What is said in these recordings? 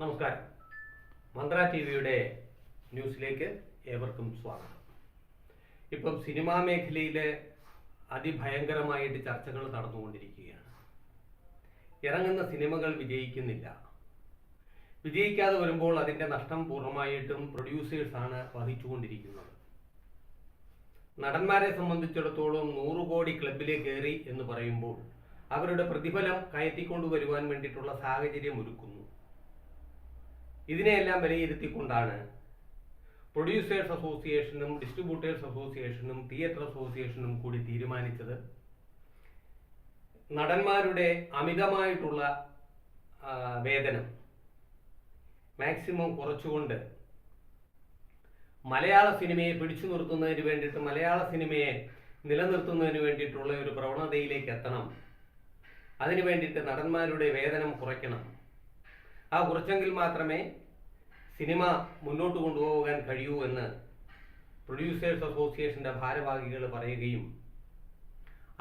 നമസ്കാരം. മന്ത്ര ടി വിയുടെ ന്യൂസിലേക്ക് ഏവർക്കും സ്വാഗതം. ഇപ്പം സിനിമാ മേഖലയിലെ അതിഭയങ്കരമായിട്ട് ചർച്ചകൾ നടന്നുകൊണ്ടിരിക്കുകയാണ്. ഇറങ്ങുന്ന സിനിമകൾ വിജയിക്കുന്നില്ല. വിജയിക്കാതെ വരുമ്പോൾ അതിന്റെ നഷ്ടം പൂർണമായിട്ടും പ്രൊഡ്യൂസേഴ്സാണ് വഹിച്ചുകൊണ്ടിരിക്കുന്നത്. നടന്മാരെ സംബന്ധിച്ചിടത്തോളം നൂറ് കോടി ക്ലബിലേക്ക് കയറി എന്ന് പറയുമ്പോൾ അവരുടെ പ്രതിഫലം കയറ്റിക്കൊണ്ടുവരുവാൻ വേണ്ടിയിട്ടുള്ള സാഹചര്യം ഒരുക്കുന്നു. ഇതിനെയെല്ലാം വിലയിരുത്തിക്കൊണ്ടാണ് പ്രൊഡ്യൂസേഴ്സ് അസോസിയേഷനും ഡിസ്ട്രിബ്യൂട്ടേഴ്സ് അസോസിയേഷനും തിയേറ്റർ അസോസിയേഷനും കൂടി തീരുമാനിച്ചത്. നടന്മാരുടെ അമിതമായിട്ടുള്ള വേതനം മാക്സിമം കുറച്ചുകൊണ്ട് മലയാള സിനിമയെ പിടിച്ചു നിർത്തുന്നതിന് വേണ്ടിയിട്ട് മലയാള സിനിമയെ നിലനിർത്തുന്നതിന് വേണ്ടിയിട്ടുള്ള ഒരു പ്രവണതയിലേക്ക് എത്തണം. അതിനു വേണ്ടിയിട്ട് നടന്മാരുടെ വേതനം കുറയ്ക്കണം. ആ കുറച്ചെങ്കിൽ മാത്രമേ സിനിമ മുന്നോട്ട് കൊണ്ടുപോകാൻ കഴിയൂ എന്ന് പ്രൊഡ്യൂസേഴ്സ് അസോസിയേഷന്റെ ഭാരവാഹികൾ പറയുകയും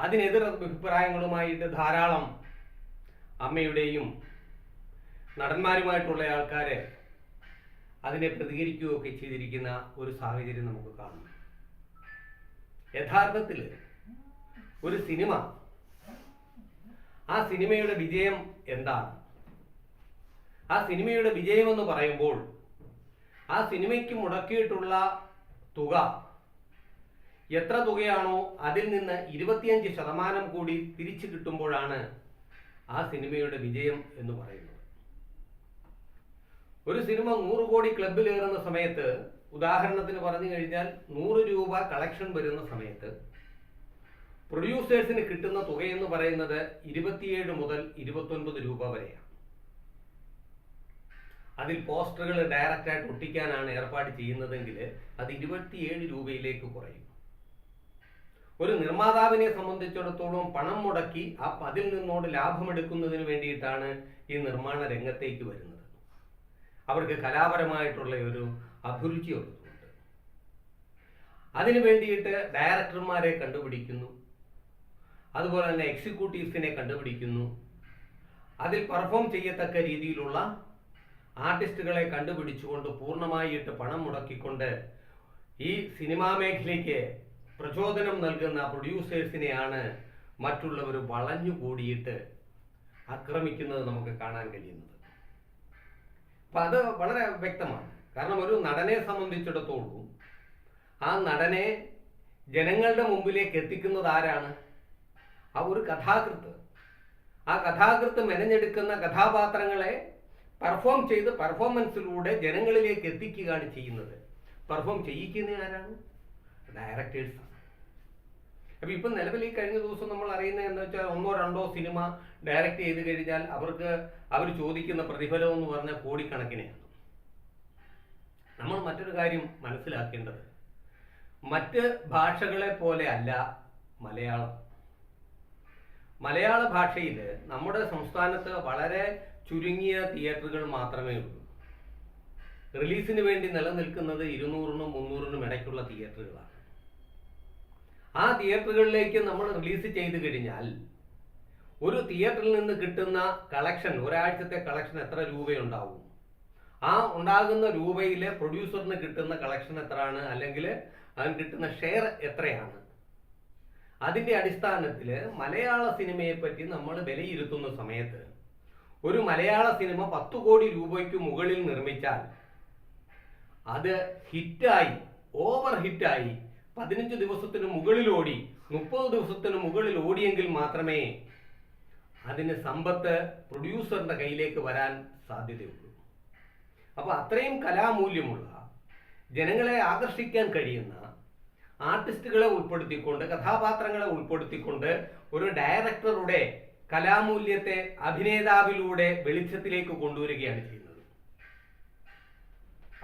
അതിനെതിർ അഭിപ്രായങ്ങളുമായിട്ട് ധാരാളം അമ്മയുടെയും നടന്മാരുമായിട്ടുള്ള ആൾക്കാരെ അതിനെ പ്രതികരിക്കുകയൊക്കെ ചെയ്തിരിക്കുന്ന ഒരു സാഹചര്യം നമുക്ക് കാണും. യഥാർത്ഥത്തിൽ ഒരു സിനിമ ആ സിനിമയുടെ വിജയം എന്താണ്? ആ സിനിമയുടെ വിജയമെന്ന് പറയുമ്പോൾ ആ സിനിമയ്ക്ക് മുടക്കിയിട്ടുള്ള തുക എത്ര തുകയാണോ അതിൽ നിന്ന് ഇരുപത്തിയഞ്ച് ശതമാനം കൂടി തിരിച്ചു കിട്ടുമ്പോഴാണ് ആ സിനിമയുടെ വിജയം എന്ന് പറയുന്നത്. ഒരു സിനിമ നൂറ് കോടി ക്ലബിൽ കയറുന്ന സമയത്ത് ഉദാഹരണത്തിന് പറഞ്ഞു കഴിഞ്ഞാൽ നൂറ് രൂപ കളക്ഷൻ വരുന്ന സമയത്ത് പ്രൊഡ്യൂസേഴ്സിന് കിട്ടുന്ന തുകയെന്ന് പറയുന്നത് ഇരുപത്തിയേഴ് മുതൽ ഇരുപത്തൊൻപത് രൂപ വരെയാണ്. അതിൽ പോസ്റ്ററുകൾ ഡയറക്റ്റായിട്ട് ഒട്ടിക്കാനാണ് ഏർപ്പാട് ചെയ്യുന്നതെങ്കിൽ അത് ഇരുപത്തിയേഴ് രൂപയിലേക്ക് കുറയും. ഒരു നിർമ്മാതാവിനെ സംബന്ധിച്ചിടത്തോളം പണം മുടക്കി ആ അതിൽ നിന്നോട് ലാഭമെടുക്കുന്നതിന് വേണ്ടിയിട്ടാണ് ഈ നിർമ്മാണ രംഗത്തേക്ക് വരുന്നത്. അവർക്ക് കലാപരമായിട്ടുള്ള ഒരു അഭിരുചി ഉള്ളതുകൊണ്ട്. അതിനു വേണ്ടിയിട്ട് ഡയറക്ടർമാരെ കണ്ടുപിടിക്കുന്നു. അതുപോലെ തന്നെ എക്സിക്യൂട്ടീവ്സിനെ കണ്ടുപിടിക്കുന്നു. അതിൽ പെർഫോം ചെയ്യത്തക്ക രീതിയിലുള്ള ആർട്ടിസ്റ്റുകളെ കണ്ടുപിടിച്ചുകൊണ്ട് പൂർണമായിട്ട് പണം മുടക്കിക്കൊണ്ട് ഈ സിനിമാ മേഖലയ്ക്ക് പ്രചോദനം നൽകുന്ന പ്രൊഡ്യൂസേഴ്സിനെയാണ് മറ്റുള്ളവർ വളഞ്ഞു കൂടിയിട്ട് ആക്രമിക്കുന്നത് നമുക്ക് കാണാൻ കഴിയുന്നത്. അപ്പം അത് വളരെ വ്യക്തമാണ്. കാരണം ഒരു നടനെ സംബന്ധിച്ചിടത്തോളം ആ നടനെ ജനങ്ങളുടെ മുമ്പിലേക്ക് എത്തിക്കുന്നത് ആരാണ്? ആ ഒരു കഥാകൃത്ത്. ആ കഥാകൃത്ത് മെനഞ്ഞെടുക്കുന്ന കഥാപാത്രങ്ങളെ പെർഫോം ചെയ്ത് പെർഫോമൻസിലൂടെ ജനങ്ങളിലേക്ക് എത്തിക്കുകയാണ് ചെയ്യുന്നത്. പെർഫോം ചെയ്യിക്കുന്ന ആരാണ്? ഡയറക്ടേഴ്സാണ് അപ്പൊ ഇപ്പൊ നിലവിൽ ഈ കഴിഞ്ഞ ദിവസം നമ്മൾ അറിയുന്നത് എന്ന് വെച്ചാൽ ഒന്നോ രണ്ടോ സിനിമ ഡയറക്റ്റ് ചെയ്ത് കഴിഞ്ഞാൽ അവർക്ക് അവർ ചോദിക്കുന്ന പ്രതിഫലം എന്ന് പറഞ്ഞാൽ കോടിക്കണക്കിനെയാണ് നമ്മൾ മറ്റൊരു കാര്യം മനസ്സിലാക്കേണ്ടത്. മറ്റ് ഭാഷകളെ പോലെ അല്ല മലയാളം. മലയാള ഭാഷയിൽ നമ്മുടെ സംസ്ഥാനത്ത് വളരെ ചുരുങ്ങിയ തിയേറ്ററുകൾ മാത്രമേ ഉള്ളൂ. റിലീസിന് വേണ്ടി നിലനിൽക്കുന്നത് ഇരുന്നൂറിനും മുന്നൂറിനും ഇടയ്ക്കുള്ള തിയേറ്ററുകളാണ്. ആ തിയേറ്ററുകളിലേക്ക് നമ്മൾ റിലീസ് ചെയ്ത് കഴിഞ്ഞാൽ ഒരു തിയേറ്ററിൽ നിന്ന് കിട്ടുന്ന കളക്ഷൻ ഒരാഴ്ചത്തെ കളക്ഷൻ എത്ര രൂപയുണ്ടാവും? ആ ഉണ്ടാകുന്ന രൂപയിലെ പ്രൊഡ്യൂസറിന് കിട്ടുന്ന കളക്ഷൻ എത്രയാണ്? അല്ലെങ്കിൽ അതിന് കിട്ടുന്ന ഷെയർ എത്രയാണ്? അതിന്റെ അടിസ്ഥാനത്തിൽ മലയാള സിനിമയെ പറ്റി നമ്മൾ വിലയിരുത്തുന്ന സമയത്ത് ഒരു മലയാള സിനിമ പത്ത് കോടി രൂപയ്ക്ക് മുകളിൽ നിർമ്മിച്ചാൽ അത് ഹിറ്റായി ഓവർ ഹിറ്റായി പതിനഞ്ച് ദിവസത്തിന് മുകളിൽ ഓടി മുപ്പത് ദിവസത്തിന് മുകളിൽ ഓടിയെങ്കിൽ മാത്രമേ അതിന് സമ്പത്ത് പ്രൊഡ്യൂസറിന്റെ കയ്യിലേക്ക് വരാൻ സാധ്യതയുള്ളൂ. അപ്പോൾ അത്രയും കലാമൂല്യമുള്ള ജനങ്ങളെ ആകർഷിക്കാൻ കഴിയുന്ന ആർട്ടിസ്റ്റുകളെ ഉൾപ്പെടുത്തിക്കൊണ്ട് കഥാപാത്രങ്ങളെ ഉൾപ്പെടുത്തിക്കൊണ്ട് ഒരു ഡയറക്ടറുടെ കലാമൂല്യത്തെ അഭിനേതാവിലൂടെ വെളിച്ചത്തിലേക്ക് കൊണ്ടുവരികയാണ് ചെയ്യുന്നത്.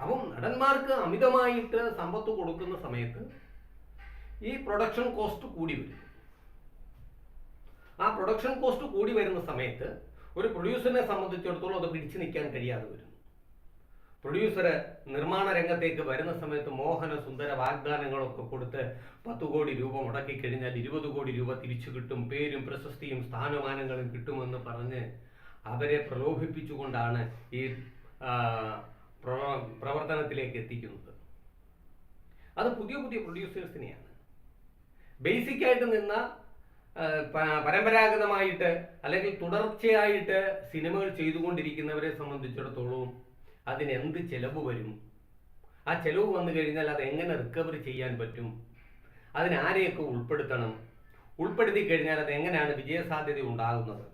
അപ്പം നടന്മാർക്ക് അമിതമായിട്ട് സമ്പത്ത് കൊടുക്കുന്ന സമയത്ത് ഈ പ്രൊഡക്ഷൻ കോസ്റ്റ് കൂടി വരും. ആ പ്രൊഡക്ഷൻ കോസ്റ്റ് കൂടി വരുന്ന സമയത്ത് ഒരു പ്രൊഡ്യൂസറിനെ സംബന്ധിച്ചിടത്തോളം അത് പിടിച്ചു നിൽക്കാൻ കഴിയാതെ വരും. പ്രൊഡ്യൂസർ നിർമ്മാണ രംഗത്തേക്ക് വരുന്ന സമയത്ത് മോഹന സുന്ദര വാഗ്ദാനങ്ങളൊക്കെ കൊടുത്ത് പത്ത് കോടി രൂപ മുടക്കി കഴിഞ്ഞാൽ ഇരുപത് കോടി രൂപ തിരിച്ചു കിട്ടും. പേരും പ്രശസ്തിയും സ്ഥാനമാനങ്ങളും കിട്ടുമെന്ന് പറഞ്ഞ് അവരെ പ്രലോഭിപ്പിച്ചുകൊണ്ടാണ് ഈ പ്രവർത്തനത്തിലേക്ക് എത്തിക്കുന്നത്. അത് പുതിയ പുതിയ പ്രൊഡ്യൂസേഴ്സിനെയാണ് ബേസിക്കായിട്ട് നിന്ന പരമ്പരാഗതമായിട്ട് അല്ലെങ്കിൽ തുടർച്ചയായിട്ട് സിനിമകൾ ചെയ്തുകൊണ്ടിരിക്കുന്നവരെ സംബന്ധിച്ചിടത്തോളം അതിന് എന്ത് ചെലവ് വരും? ആ ചെലവ് വന്നു കഴിഞ്ഞാൽ അത് എങ്ങനെ റിക്കവർ ചെയ്യാൻ പറ്റും? അതിനാരെയൊക്കെ ഉൾപ്പെടുത്തണം? ഉൾപ്പെടുത്തി കഴിഞ്ഞാൽ അത് എങ്ങനെയാണ് വിജയസാധ്യത ഉണ്ടാകുന്നത്?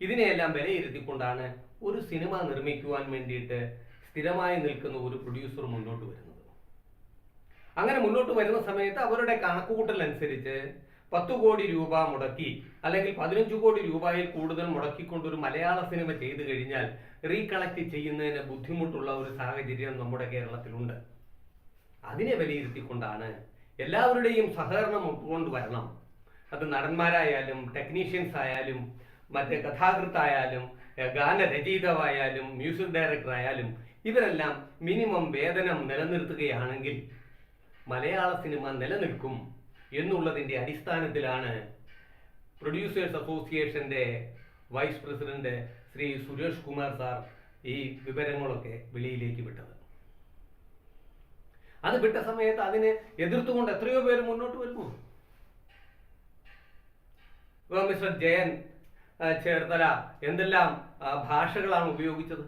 ഇതിനെയെല്ലാം വിലയിരുത്തിക്കൊണ്ടാണ് ഒരു സിനിമ നിർമ്മിക്കുവാൻ വേണ്ടിയിട്ട് സ്ഥിരമായി നിൽക്കുന്ന ഒരു പ്രൊഡ്യൂസർ മുന്നോട്ട് വരുന്നത്. അങ്ങനെ മുന്നോട്ട് വരുന്ന സമയത്ത് അവരുടെ കണക്കുകൂട്ടൽ അനുസരിച്ച് പത്ത് കോടി രൂപ മുടക്കി അല്ലെങ്കിൽ പതിനഞ്ച് കോടി രൂപയിൽ കൂടുതൽ മുടക്കിക്കൊണ്ട് ഒരു മലയാള സിനിമ ചെയ്തു കഴിഞ്ഞാൽ റീകളക്ട് ചെയ്യുന്നതിന് ബുദ്ധിമുട്ടുള്ള ഒരു സാഹചര്യം നമ്മുടെ കേരളത്തിലുണ്ട്. അതിനെ വിലയിരുത്തിക്കൊണ്ടാണ് എല്ലാവരുടെയും സഹകരണം ഉൾക്കൊണ്ട് വരണം അത് നടന്മാരായാലും ടെക്നീഷ്യൻസ് ആയാലും മറ്റേ കഥാകൃത്തായാലും ഗാനരചയിതാവായാലും മ്യൂസിക് ഡയറക്ടർ ആയാലും ഇവരെല്ലാം മിനിമം വേതനം നിലനിർത്തുകയാണെങ്കിൽ മലയാള സിനിമ നിലനിൽക്കും എന്നുള്ളതിന്റെ അടിസ്ഥാനത്തിലാണ് പ്രൊഡ്യൂസേഴ്സ് അസോസിയേഷന്റെ vice president Shri Suresh Kumar sir ഈ വിവരങ്ങളൊക്കെ വെളിയിലേക്ക് വിട്ടത്. അത് വിട്ട സമയത്ത് അതിനെ എതിർത്തുകൊണ്ട് എത്രയോ പേര് മുന്നോട്ട് വരുന്നു മിസ്റ്റർ ജയൻ ചേർത്തല എന്തെല്ലാം ഭാഷകളാണ് ഉപയോഗിച്ചത്?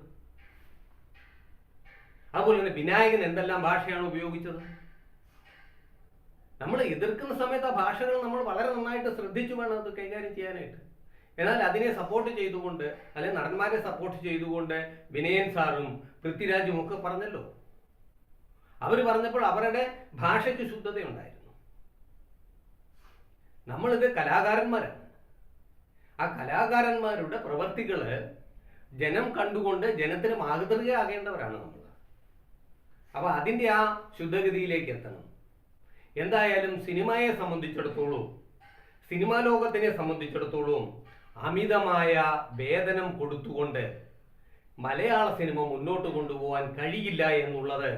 അതുപോലെ തന്നെ വിനായകൻ എന്തെല്ലാം ഭാഷയാണ് ഉപയോഗിച്ചത്? നമ്മൾ എതിർക്കുന്ന സമയത്ത് ആ ഭാഷകൾ നമ്മൾ വളരെ നന്നായിട്ട് ശ്രദ്ധിച്ചു വേണം അത് കൈകാര്യം ചെയ്യാനായിട്ട്. എന്നാൽ അതിനെ സപ്പോർട്ട് ചെയ്തുകൊണ്ട് അല്ലെങ്കിൽ നടന്മാരെ സപ്പോർട്ട് ചെയ്തുകൊണ്ട് വിനയൻ സാറും പൃഥ്വിരാജും ഒക്കെ പറഞ്ഞല്ലോ. അവർ പറഞ്ഞപ്പോൾ അവരുടെ ഭാഷയ്ക്ക് ശുദ്ധതയുണ്ടായിരുന്നു. നമ്മളിത് കലാകാരന്മാരാണ്. ആ കലാകാരന്മാരുടെ പ്രവർത്തികൾ ജനം കണ്ടുകൊണ്ട് ജനത്തിന് മാതൃകയാകേണ്ടവരാണ് നമ്മൾ അപ്പൊ അതിന്റെ ആ ശുദ്ധഗതിയിലേക്ക് എത്തണം. എന്തായാലും സിനിമയെ സംബന്ധിച്ചിടത്തോളം സിനിമാ ലോകത്തിനെ സംബന്ധിച്ചിടത്തോളം അമിതമായ വേതനം കൊടുത്തുകൊണ്ട് മലയാള സിനിമ മുന്നോട്ട് കൊണ്ടുപോകാൻ കഴിയില്ല എന്നുള്ളത്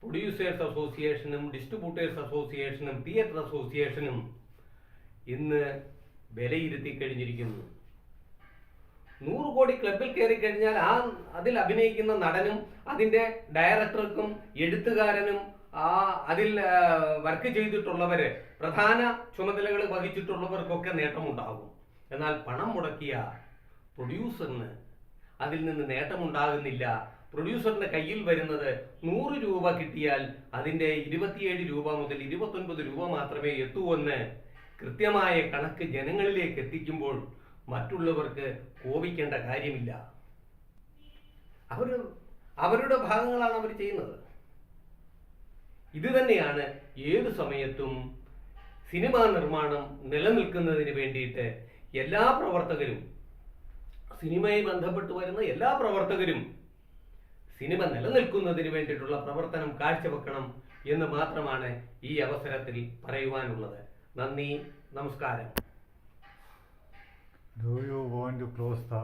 പ്രൊഡ്യൂസേഴ്സ് അസോസിയേഷനും ഡിസ്ട്രിബ്യൂട്ടേഴ്സ് അസോസിയേഷനും തിയേറ്റർ അസോസിയേഷനും ഇന്ന് വിലയിരുത്തി കഴിഞ്ഞിരിക്കുന്നു. നൂറ് കോടി ക്ലബിൽ കയറി കഴിഞ്ഞാൽ ആ അതിൽ അഭിനയിക്കുന്ന നടനും അതിന്റെ ഡയറക്ടർക്കും എഴുത്തുകാരനും ആ അതിൽ വർക്ക് ചെയ്തിട്ടുള്ളവര് പ്രധാന ചുമതലകൾ വഹിച്ചിട്ടുള്ളവർക്കൊക്കെ നേട്ടമുണ്ടാകും. എന്നാൽ പണം മുടക്കിയ പ്രൊഡ്യൂസറിന് അതിൽ നിന്ന് നേട്ടമുണ്ടാകുന്നില്ല. പ്രൊഡ്യൂസറിന്റെ കയ്യിൽ വരുന്നത് നൂറ് രൂപ കിട്ടിയാൽ അതിന്റെ ഇരുപത്തിയേഴ് രൂപ മുതൽ ഇരുപത്തൊൻപത് രൂപ മാത്രമേ എത്തൂ എന്ന് കൃത്യമായ കണക്ക് ജനങ്ങളിലേക്ക് എത്തിക്കുമ്പോൾ മറ്റുള്ളവർക്ക് കോപിക്കേണ്ട കാര്യമില്ല. അവർ അവരുടെ ഭാഗങ്ങളാണ് അവർ ചെയ്യുന്നത്. ഇത് തന്നെയാണ് ഏത് സമയത്തും സിനിമാ നിർമ്മാണം നിലനിൽക്കുന്നതിന് വേണ്ടിയിട്ട് എല്ലാ പ്രവർത്തകരും സിനിമയെ ബന്ധപ്പെട്ട് വരുന്ന എല്ലാ പ്രവർത്തകരും സിനിമ നിലനിൽക്കുന്നതിന് വേണ്ടിയിട്ടുള്ള പ്രവർത്തനം കാഴ്ചവെക്കണം എന്ന് മാത്രമാണ് ഈ അവസരത്തിൽ പറയുവാനുള്ളത് നന്ദി നമസ്കാരം do you to close the?